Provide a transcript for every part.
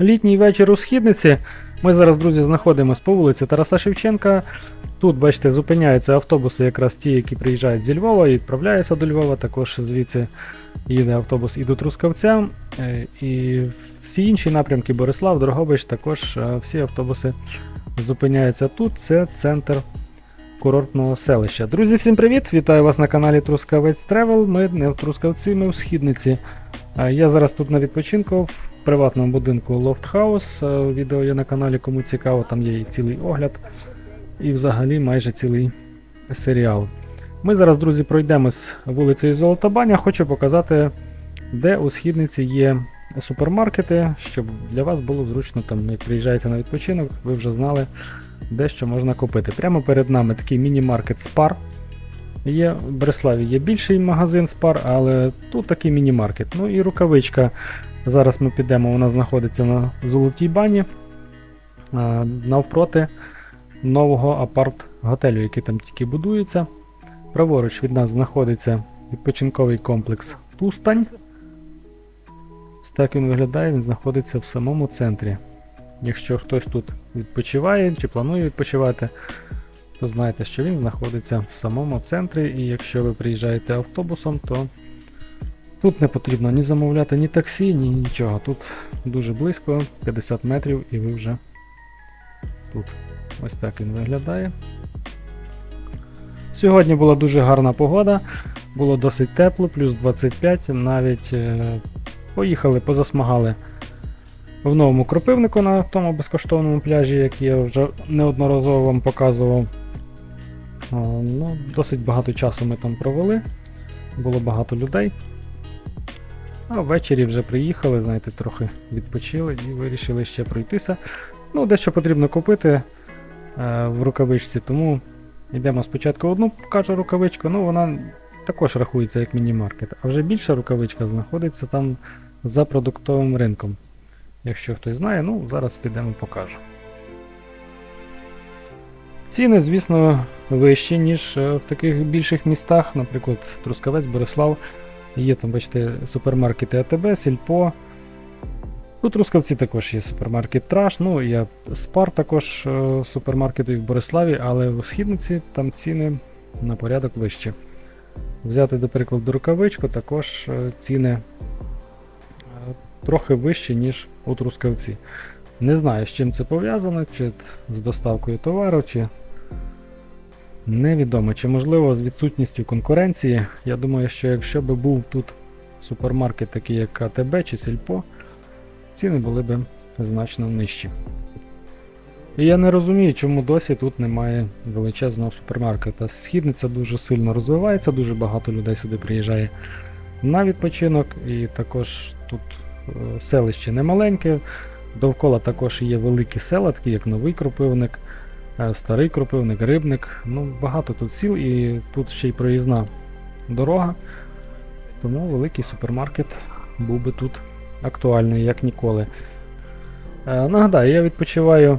Літній вечір у східниці. Ми зараз, друзі, знаходимося по вулиці Тараса Шевченка. Тут, бачите, зупиняються автобуси, якраз ті, які приїжджають зі Львова і відправляються до Львова. Також звідси їде автобус і до Трускавця. Е, І всі інші напрямки Борислав, Дрогобич, також е, всі автобуси зупиняються тут. Це центр курортного селища. Друзі, всім привіт! Вітаю вас на каналі Трускавець Тревел. Ми не в Трускавці, ми в Східниці. Я зараз тут на відпочинку в приватному будинку. Е, Відео є на каналі, кому цікаво, там є і цілий огляд, і взагалі майже цілий серіал. Ми зараз, друзі, пройдемось вулицею Золотобаня. Хочу показати, де у східниці є супермаркети, щоб для вас було зручно, там, як приїжджаєте на відпочинок, ви вже знали, де що можна купити. Прямо перед нами такий міні-маркет Spar. Є, в Береславі є більший магазин Spar, але тут такий міні-маркет. Ну і рукавичка. Зараз ми підемо, вона знаходиться на Золотій бані, навпроти нового апарт-готелю, який там тільки будується. Праворуч від нас знаходиться відпочинковий комплекс Тустань. Ось так він виглядає, він знаходиться в самому центрі. Якщо хтось тут відпочиває чи планує відпочивати, то знайте, що він знаходиться в самому центрі, і якщо ви приїжджаєте автобусом, то тут не потрібно ні замовляти ні таксі, ні нічого. Тут дуже близько, 50 метрів, і ви вже тут. Ось так він виглядає. Сьогодні була дуже гарна погода, було досить тепло, плюс 25, навіть е, поїхали, позасмагали в новому кропивнику на тому безкоштовному пляжі, який я вже неодноразово вам показував. Ну, досить багато часу ми там провели, було багато людей. А ввечері вже приїхали, знаєте, трохи відпочили і вирішили ще пройтися. Ну, дещо потрібно купити е, в рукавичці, тому йдемо спочатку одну покажу рукавичку, ну вона також рахується як міні-маркет. А вже більша рукавичка знаходиться там за продуктовим ринком. Якщо хтось знає, ну зараз підемо покажу. Ціни, звісно, вищі, ніж е, в таких більших містах, наприклад, Трускавець, Борислав. Є там, бачите, супермаркети АТБ, Сільпо. У Трускавці також є супермаркет Траш, ну є Спар також е, супермаркети в Бориславі, але у Східниці там ціни на порядок вищі. Взяти, до прикладу, рукавичку, також е, ціни трохи вищі, ніж у Трускавці. Не знаю, з чим це пов'язано, чи з доставкою товару, чи невідомо, чи можливо з відсутністю конкуренції. Я думаю, що якщо б був тут супермаркет, такий як АТБ чи Сільпо, ціни були б значно нижчі. І я не розумію, чому досі тут немає величезного супермаркета. Східниця дуже сильно розвивається, дуже багато людей сюди приїжджає на відпочинок, і також тут селище немаленьке. Довкола також є великі села, такі як Новий Кропивник, е, Старий Кропивник, Рибник. Ну, багато тут сіл і тут ще й проїзна дорога. Тому великий супермаркет був би тут актуальний, як ніколи. Е, Нагадаю, я відпочиваю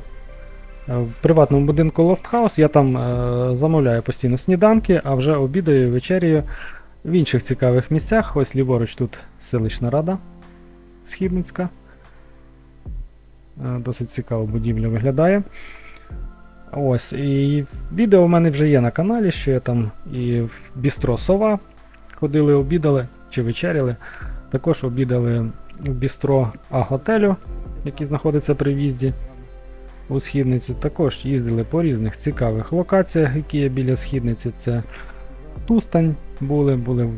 е, в приватному будинку House. Я там е, замовляю постійно сніданки, а вже обідаю і вечеряю в інших цікавих місцях. Ось ліворуч тут селищна рада Східницька. Е, Досить цікава будівля виглядає. Ось, і відео в мене вже є на каналі, що я там і в Бістро Сова ходили, обідали чи вечеряли. Також обідали в Бістро А-готелю, який знаходиться при в'їзді у східницю. Також їздили по різних цікавих локаціях, які є біля східниці. Це Тустань були, були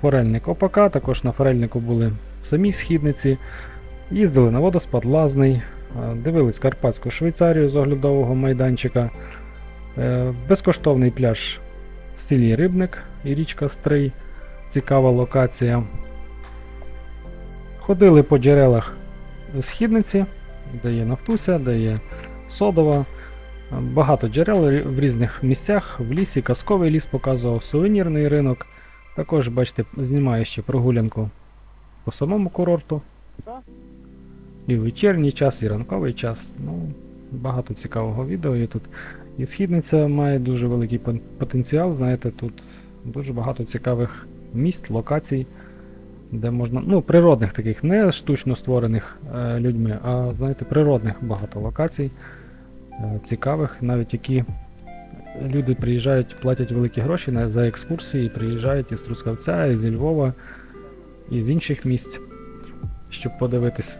Форельник ОПК, також на Форельнику були самій східниці. Їздили на водоспад Лазний, е, дивились Карпатську Швейцарію з оглядового майданчика. Е, Безкоштовний пляж в селі Рибник і річка Стрий. Цікава локація. Ходили по джерелах східниці, де є Нафтуся, де є Содова. Е, Багато джерел в різних місцях, в лісі, казковий ліс показував, сувенірний ринок. Також, бачите, знімаю ще прогулянку по самому курорту. І вечірній час, і ранковий час. Ну, багато цікавого відео є тут. І східниця має дуже великий потенціал. Знаєте, тут дуже багато цікавих місць, локацій. де можна. Ну, природних таких, не штучно створених е, людьми, а знаєте, природних багато локацій, е, цікавих, навіть які люди приїжджають, платять великі гроші за екскурсії, приїжджають із Трускавця, і зі Львова, і з інших місць, щоб подивитись.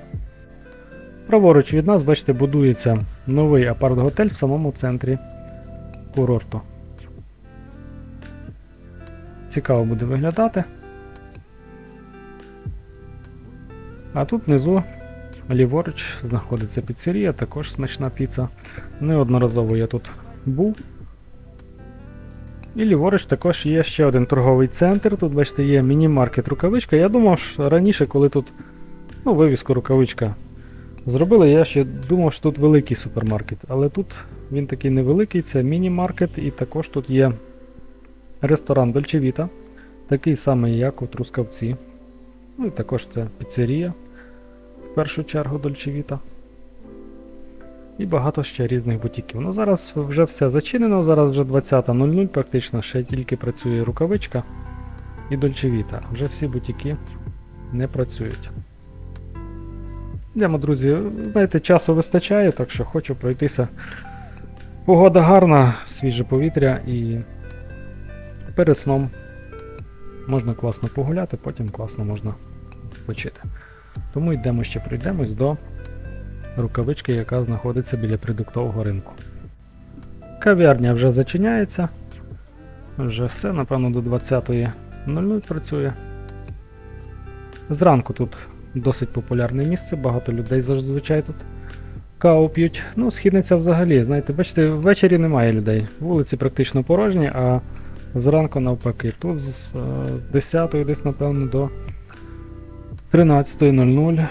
Праворуч від нас, бачите, будується новий апарт-готель в самому центрі курорту. Цікаво буде виглядати. А тут внизу ліворуч знаходиться піцерія, також смачна піца. Неодноразово я тут був. І ліворуч також є ще один торговий центр. Тут, бачите, є міні-маркет рукавичка. Я думав, що раніше, коли тут ну, вивіску рукавичка зробили, я ще думав, що тут великий супермаркет. Але тут він такий невеликий, це міні-маркет, і також тут є ресторан Vita, такий самий, як у Трускавці. Ну і також це піцерія, в першу чергу Vita. І багато ще різних бутіків. Ну зараз вже все зачинено, зараз вже 20.00 практично, ще тільки працює рукавичка і Vita. Вже всі бутіки не працюють. Йдемо, друзі, знаєте, часу вистачає, так що хочу пройтися. Погода гарна, свіже повітря і перед сном можна класно погуляти, потім класно можна відпочити. Тому йдемо ще прийдемось до рукавички, яка знаходиться біля продуктового ринку. Кав'ярня вже зачиняється. Вже все, напевно, до 20.00 працює. Зранку тут досить популярне місце, багато людей зазвичай тут каву п'ють. Ну, східниця взагалі, знаєте, бачите, ввечері немає людей. Вулиці практично порожні, а зранку навпаки. Тут з е, 10 десь, напевно, до 13.00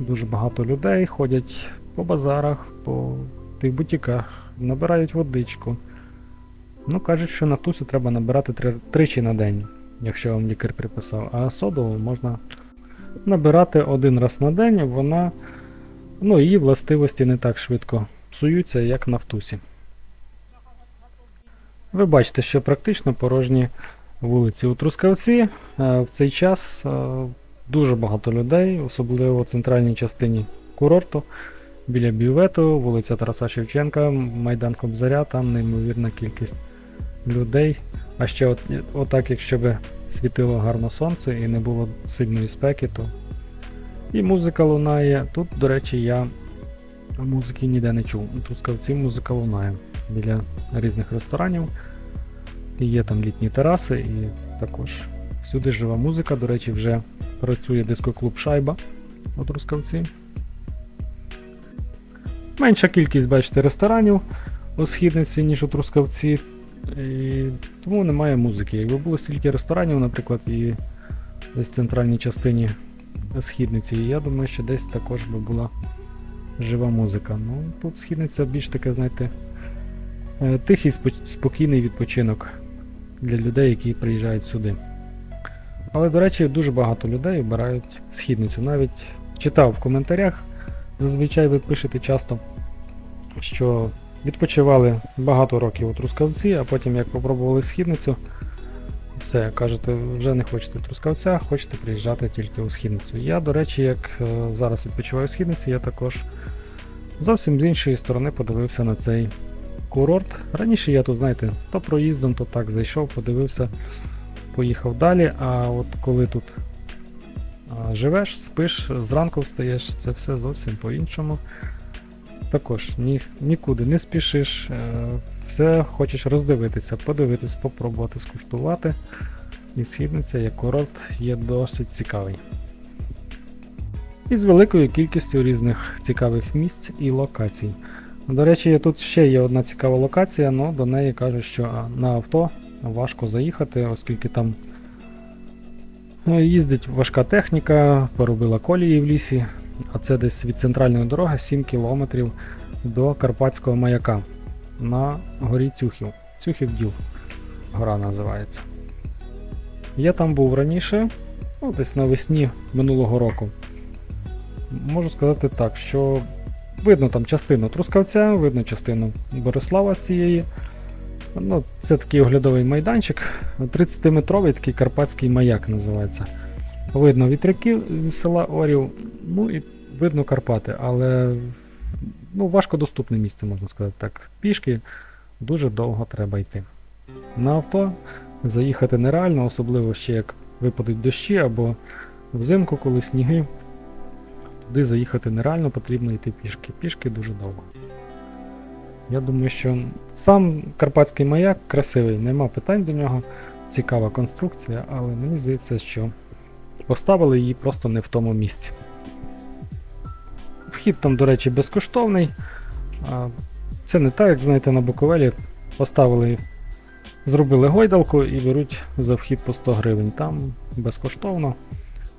дуже багато людей ходять по базарах, по тих бутіках, набирають водичку. Ну, кажуть, що нафтусю треба набирати три, тричі на день, якщо вам лікар приписав, а соду можна набирати один раз на день, вона, ну, її властивості не так швидко псуються, як нафтусі. Ви бачите, що практично порожні вулиці у Трускавці. Е, В цей час е, дуже багато людей, особливо в центральній частині курорту, біля бювету, вулиця Тараса Шевченка, Майдан Кобзаря, там неймовірна кількість людей. А ще от, отак, якщо би світило гарно сонце і не було сильної спеки, то і музика лунає. Тут, до речі, я музики ніде не чув. Трускавці музика лунає біля різних ресторанів. І є там літні тераси, і також всюди жива музика. До речі, вже працює дискоклуб Шайба у Трускавці. Менша кількість, бачите, ресторанів у східниці, ніж у Трускавці. І тому немає музики. Якби було стільки ресторанів, наприклад, і десь в центральній частині східниці, я думаю, що десь також би була жива музика. Ну, тут східниця більш таке, знаєте, е, тихий, спокійний відпочинок для людей, які приїжджають сюди. Але, до речі, дуже багато людей обирають східницю. Навіть читав в коментарях, зазвичай ви пишете часто, що відпочивали багато років у Трускавці, а потім як попробували східницю, все, кажете, вже не хочете Трускавця, хочете приїжджати тільки у східницю. Я, до речі, як е, зараз відпочиваю у східниці, я також зовсім з іншої сторони подивився на цей курорт. Раніше я тут, знаєте, то проїздом, то так зайшов, подивився, поїхав далі. А от коли тут живеш, спиш, зранку встаєш, це все зовсім по-іншому. Також ні, нікуди не спішиш, е, все хочеш роздивитися, подивитись, попробувати, скуштувати. І східниця як курорт є досить цікавий. І з великою кількістю різних цікавих місць і локацій. До речі, тут ще є одна цікава локація, але до неї кажуть, що на авто важко заїхати, оскільки там е, їздить важка техніка, поробила колії в лісі, а це десь від центральної дороги 7 кілометрів до Карпатського маяка на горі Цюхів. Цюхів Діл гора називається. Я там був раніше, ну, десь навесні минулого року. Можу сказати так, що видно там частину Трускавця, видно частину Борислава з цієї. Ну, це такий оглядовий майданчик. 30-метровий такий карпатський маяк називається. Видно вітряків з села Орів, ну і видно Карпати, але ну, важкодоступне місце, можна сказати так. Пішки дуже довго треба йти. На авто заїхати нереально, особливо ще як випадуть дощі або взимку, коли сніги. Туди заїхати нереально, потрібно йти пішки. Пішки дуже довго. Я думаю, що сам Карпатський маяк красивий, нема питань до нього. Цікава конструкція, але мені здається, що поставили її просто не в тому місці. Вхід там, до речі, безкоштовний. Це не так, як знаєте, на Буковелі поставили, зробили гойдалку і беруть за вхід по 100 гривень. Там безкоштовно.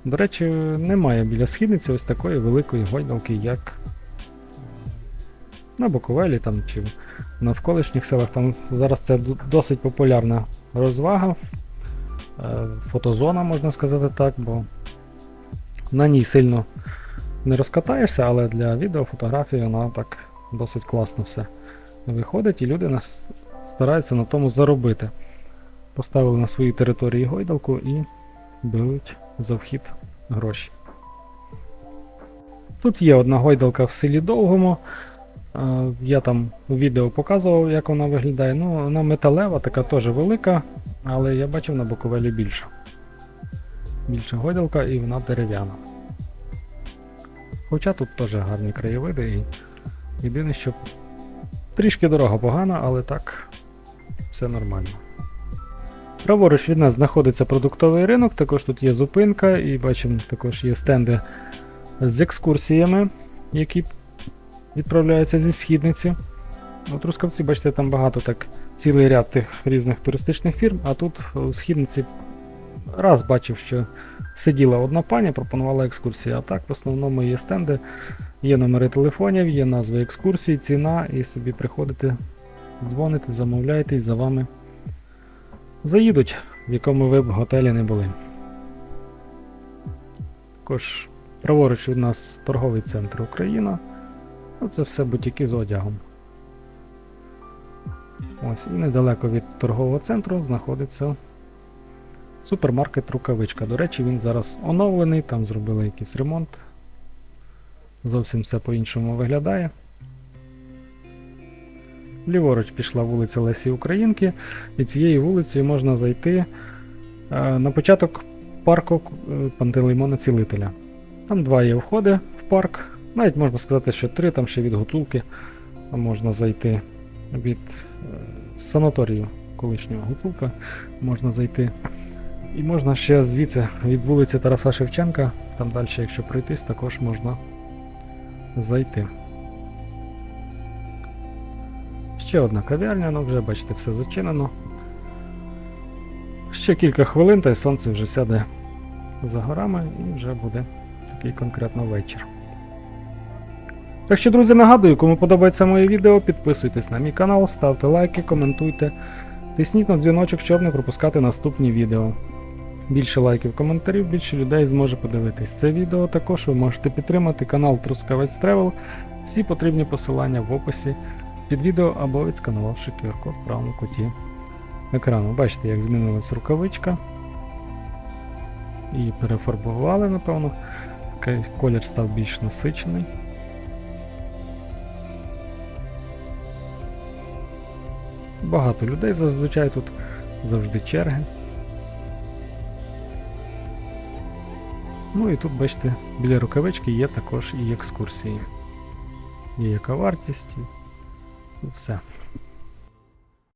До речі, немає біля східниці ось такої великої гойдалки, як на Буковелі там, чи в навколишніх селах. Там зараз це досить популярна розвага, е, фотозона, можна сказати так, бо на ній сильно не розкатаєшся, але для відео, фотографії вона так досить класно все виходить, і люди стараються на тому заробити. Поставили на своїй території гойдалку і беруть за вхід гроші. Тут є одна гойдалка в селі Довгому. Е, Я там у відео показував, як вона виглядає. Ну, вона металева, така теж велика, але я бачив на Буковелі більша. Більша гойдалка і вона дерев'яна. Хоча тут теж гарні краєвиди і єдине, що трішки дорога погана, але так все нормально. Праворуч від нас знаходиться продуктовий ринок, також тут є зупинка, і бачимо, також є стенди з екскурсіями, які відправляються зі східниці. У Трускавці, бачите, там багато так, цілий ряд тих різних туристичних фірм, а тут у східниці раз бачив, що сиділа одна пані, пропонувала екскурсії, а так в основному є стенди, є номери телефонів, є назви екскурсій, ціна, і собі приходите, дзвоните, замовляєте і за вами заїдуть, в якому ви б готелі не були. Також праворуч від нас торговий центр Україна. Ну, Це все бутіки з одягом. Ось, і недалеко від торгового центру знаходиться супермаркет Рукавичка. До речі, він зараз оновлений, там зробили якийсь ремонт. Зовсім все по-іншому виглядає. Ліворуч пішла вулиця Лесі Українки, і цією вулицею можна зайти е, на початок парку е, Пантелеймона Цілителя. Там два є входи в парк. Навіть можна сказати, що три, там ще від Гуцулки можна зайти від е, санаторію колишнього Гуцулка можна зайти. І можна ще звідси від вулиці Тараса Шевченка, там далі, якщо пройтись, також можна зайти. Ще одна кав'ярня, ну вже бачите, все зачинено. Ще кілька хвилин, та й сонце вже сяде за горами і вже буде такий конкретно вечір. Так що, друзі, нагадую, кому подобається моє відео, підписуйтесь на мій канал, ставте лайки, коментуйте, тисніть на дзвіночок, щоб не пропускати наступні відео. Більше лайків, коментарів, більше людей зможе подивитись це відео. Також ви можете підтримати канал Трускавець Тревел. Всі потрібні посилання в описі під відео або відсканувавши QR-код в правому куті екрану. Бачите, як змінилась рукавичка. Її перефарбували, напевно. Такий колір став більш насичений. Багато людей зазвичай тут завжди черги. Ну і тут, бачите, біля рукавички є також і екскурсії. Є яка вартість, і все.